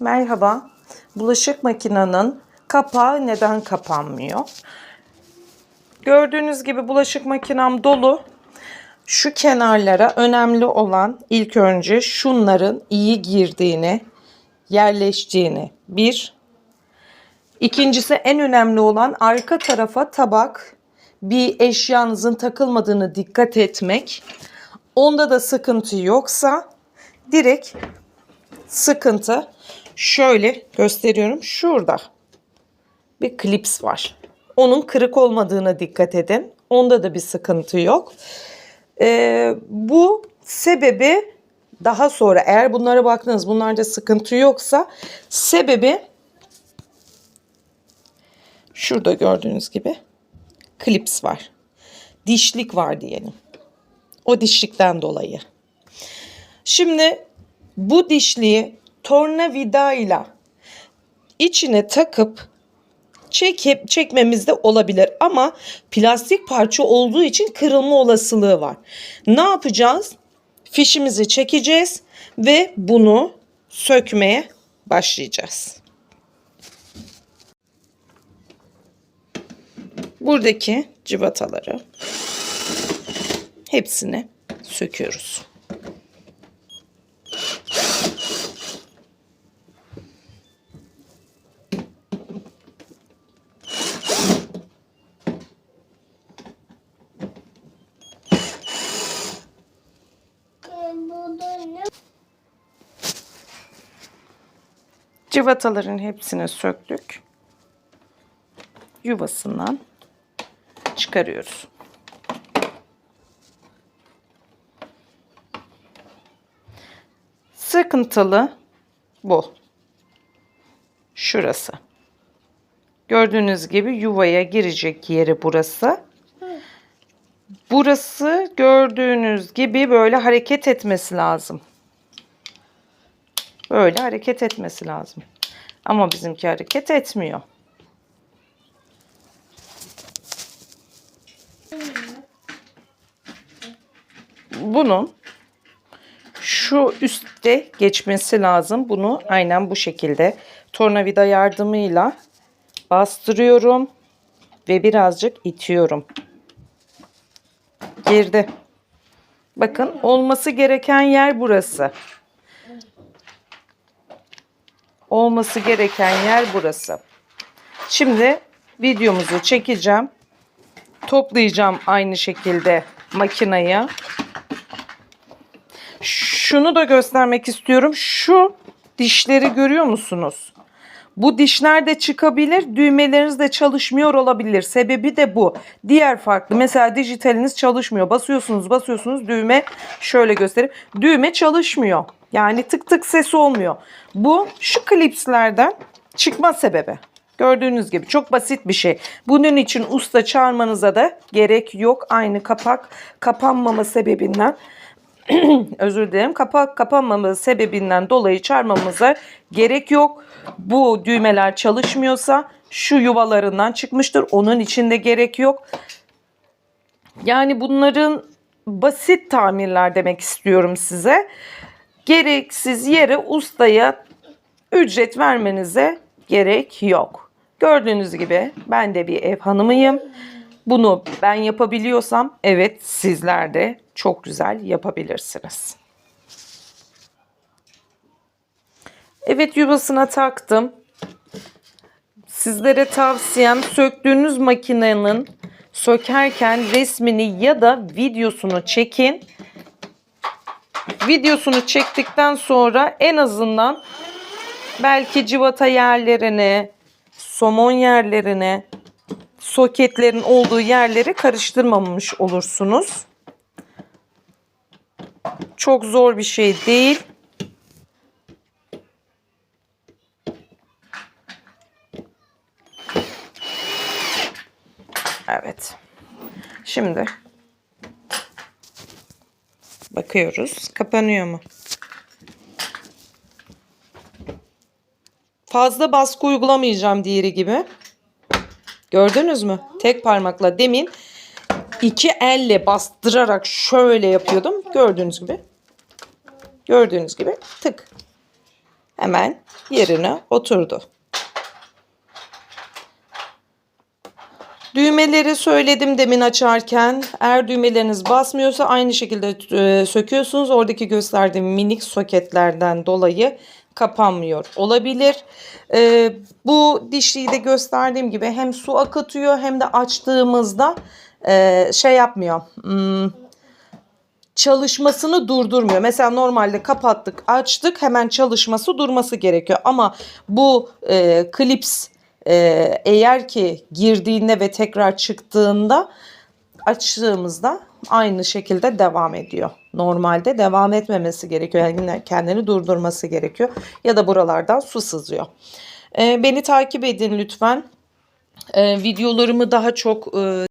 Merhaba. Bulaşık makinenin kapağı neden kapanmıyor? Gördüğünüz gibi bulaşık makinem dolu. Şu kenarlara önemli olan ilk önce şunların iyi girdiğini, yerleştiğini. Bir. İkincisi en önemli olan arka tarafa tabak, bir eşyanızın takılmadığını dikkat etmek. Onda da sıkıntı yoksa direkt sıkıntı şöyle gösteriyorum. Şurada bir klips var. Onun kırık olmadığına dikkat edin. Onda da bir sıkıntı yok. Ee, bu sebebi daha sonra eğer bunlara baktınız bunlarda sıkıntı yoksa sebebi şurada gördüğünüz gibi klips var. Dişlik var diyelim. O dişlikten dolayı. Şimdi bu dişliği tornavidayla içine takıp çekip çekmemiz de olabilir ama plastik parça olduğu için kırılma olasılığı var. Ne yapacağız? Fişimizi çekeceğiz ve bunu sökmeye başlayacağız. Buradaki cıvataları hepsini söküyoruz. Burada ne? Cıvataların hepsini söktük. Yuvasından çıkarıyoruz. Sıkıntılı bu. Şurası. Gördüğünüz gibi yuvaya girecek yeri burası. Burası gördüğünüz gibi böyle hareket etmesi lazım. Böyle hareket etmesi lazım. Ama bizimki hareket etmiyor. Bunun şu üstte geçmesi lazım. Bunu aynen bu şekilde tornavida yardımıyla bastırıyorum ve birazcık itiyorum. Girdi. Bakın olması gereken yer burası. Olması gereken yer burası. Şimdi videomuzu çekeceğim. Toplayacağım aynı şekilde makinayı. Şunu da göstermek istiyorum. Şu dişleri görüyor musunuz? Bu dişler de çıkabilir, düğmeleriniz de çalışmıyor olabilir. Sebebi de bu. Diğer farklı. Mesela dijitaliniz çalışmıyor. Basıyorsunuz, basıyorsunuz düğme şöyle göstereyim. Düğme çalışmıyor. Yani tık tık sesi olmuyor. Bu şu klipslerden çıkma sebebi. Gördüğünüz gibi çok basit bir şey. Bunun için usta çağırmanıza da gerek yok. Aynı kapak kapanmama sebebinden özür dilerim kapak kapanmaması sebebinden dolayı çağırmamıza gerek yok. Bu düğmeler çalışmıyorsa şu yuvalarından çıkmıştır. Onun için de gerek yok. Yani bunların basit tamirler demek istiyorum size. Gereksiz yere ustaya ücret vermenize gerek yok. Gördüğünüz gibi ben de bir ev hanımıyım. Bunu ben yapabiliyorsam evet sizler de çok güzel yapabilirsiniz. Evet yuvasına taktım. Sizlere tavsiyem söktüğünüz makinenin sökerken resmini ya da videosunu çekin. Videosunu çektikten sonra en azından belki civata yerlerini, somon yerlerini, soketlerin olduğu yerleri karıştırmamış olursunuz. Çok zor bir şey değil. Evet. Şimdi bakıyoruz. Kapanıyor mu? Fazla baskı uygulamayacağım diğeri gibi. Gördünüz mü? Tek parmakla demin iki elle bastırarak şöyle yapıyordum. Gördüğünüz gibi. Gördüğünüz gibi tık. hemen yerine oturdu. Düğmeleri söyledim demin açarken. Eğer düğmeleriniz basmıyorsa aynı şekilde e, söküyorsunuz. Oradaki gösterdiğim minik soketlerden dolayı kapanmıyor olabilir. E, bu dişliyi de gösterdiğim gibi hem su akıtıyor hem de açtığımızda e, şey yapmıyor. Hmm, çalışmasını durdurmuyor. Mesela normalde kapattık, açtık, hemen çalışması durması gerekiyor. Ama bu e, klips e, eğer ki girdiğinde ve tekrar çıktığında açtığımızda aynı şekilde devam ediyor. Normalde devam etmemesi gerekiyor. Yani kendini durdurması gerekiyor. Ya da buralardan su sızıyor. E, beni takip edin lütfen. E, videolarımı daha çok e,